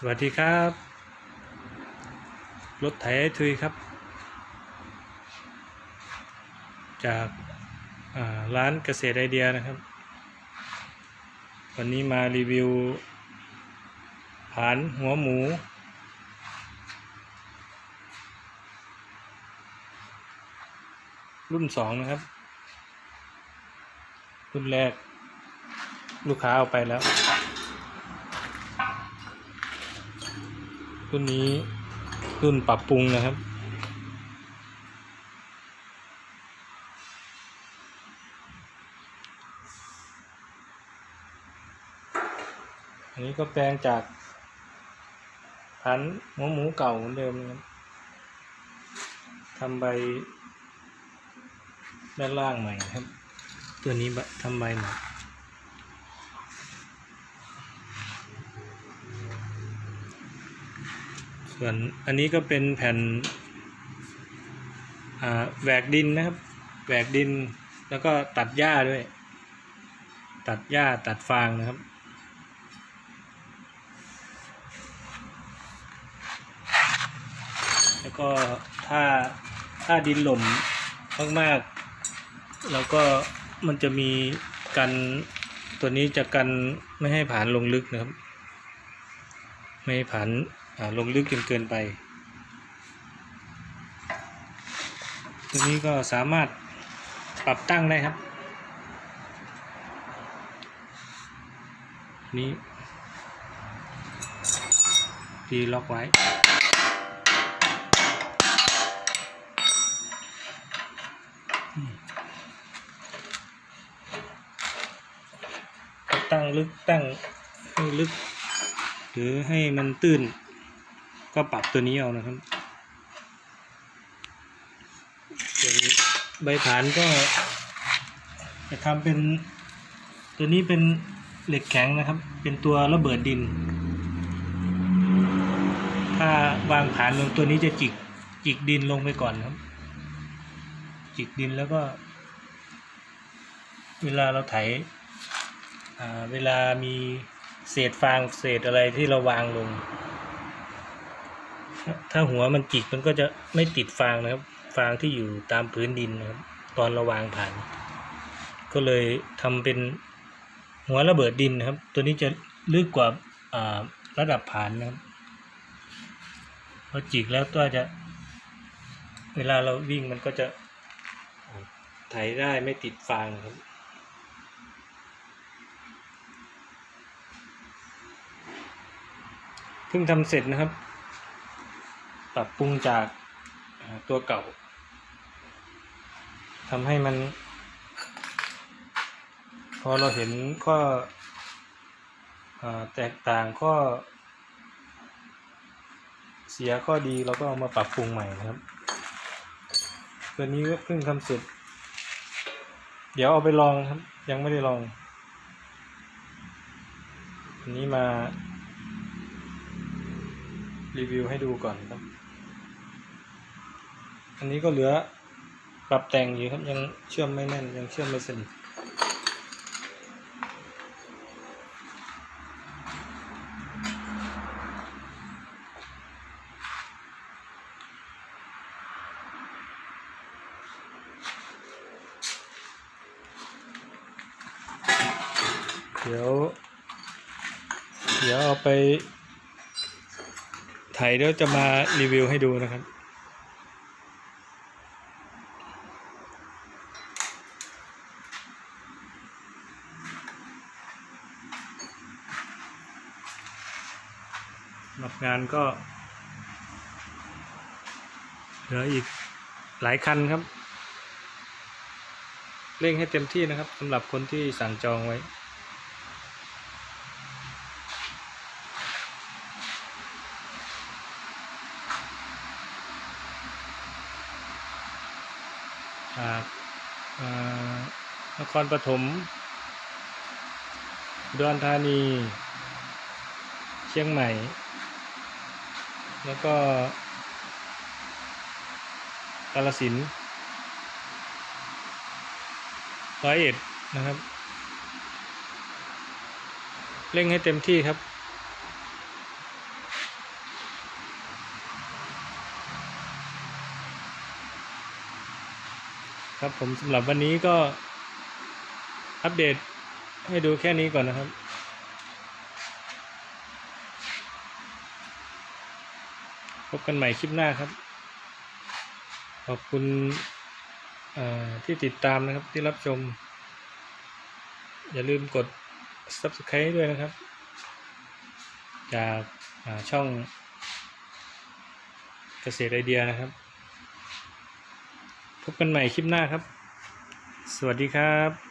สวัสดีครับ รถไถไอทุยครับ จาการ้านเกษตรไอเดียนะครับ วันนี้มารีวิวผานหัวหมู รุ่นสองนะครับ รุ่นแรกลูกค้าเอาไปแล้ว รุ่นนี้รุ่นปรับปรุงนะครับ อันนี้ก็แปลงจากพันธุ์หัวหมูเก่าเหมือนเดิมนะครับทำใบด้านล่างใหม่นะครับ ตัวนี้ทำใบใหม่ ส่วนอันนี้ก็เป็นแผ่นแหวกดินนะครับแหวกดินแล้วก็ตัดหญ้าด้วย ตัดหญ้าตัดฟางนะครับ แล้วก็ถ้าถ้าดินหล่มมากๆ แล้วก็มันจะมีกันตัวนี้จะกันไม่ให้ผ่านลงลึกนะครับ ไม่ให้ผ่าน ลงลึกจนเกินไป ตัวนี้ก็สามารถปรับตั้งได้ครับ นี้ดีล็อกไว้ ตั้งลึกตั้งให้ลึก หรือให้มันตื้น ก็ปรับตัวนี้เอานะครับส่วนใบผานก็ จะทำเป็น ตัวนี้เป็นเหล็กแข็งนะครับ เป็นตัวระเบิดดิน ถ้าวางผานลงตัวนี้จะจิกจิกดินลงไปก่อนครับ จิกดินแล้วก็ เวลาเราไถเวลามีเศษฟางเศษอะไรที่เราวางลง ถ้าหัวมันจิกมันก็จะไม่ติดฟางนะครับ ฟางที่อยู่ตามพื้นดินนะครับ ตอนเราวางผ่าน ก็เลยทำเป็นหัวระเบิดดินนะครับ ตัวนี้จะลึกกว่าระดับผ่านนะครับพอจิกแล้วก็จะ เวลาเราวิ่งมันก็จะไถได้ไม่ติดฟางครับเพิ่งทำเสร็จนะครับ ปรับปรุงจากตัวเก่าทำให้มัน พอเราเห็นข้อแตกต่างข้อเสียข้อดีเราก็เอามาปรับปรุงใหม่นะครับ ตัวนี้ก็เพิ่งทำเสร็จ เดี๋ยวเอาไปลองครับ ยังไม่ได้ลอง อันนี้มารีวิวให้ดูก่อนครับ อันนี้ก็เหลือปรับแต่งอยู่ครับยังเชื่อมไม่แน่นยังเชื่อมไม่สนิทเดี๋ยว เดี๋ยวเอาไปไถเดี๋ยวจะมารีวิวให้ดูนะครับ หรับงานก็ เหลืออีกหลายคันครับ เร่งให้เต็มที่นะครับสำหรับคนที่สั่งจองไว้จากนครปฐมอุดรธานี เชียงใหม่ แล้วก็กาลสินร้อยเอ็ดนะครับ เร่งให้เต็มที่ครับ ครับผมสำหรับวันนี้ก็อัปเดตให้ดูแค่นี้ก่อนนะครับ พบกันใหม่คลิปหน้าครับ ขอบคุณที่ติดตามนะครับที่รับชม อย่าลืมกด subscribe ด้วยนะครับ จากาช่องเกษตรไอเดียนะครับ พบกันใหม่คลิปหน้าครับ สวัสดีครับ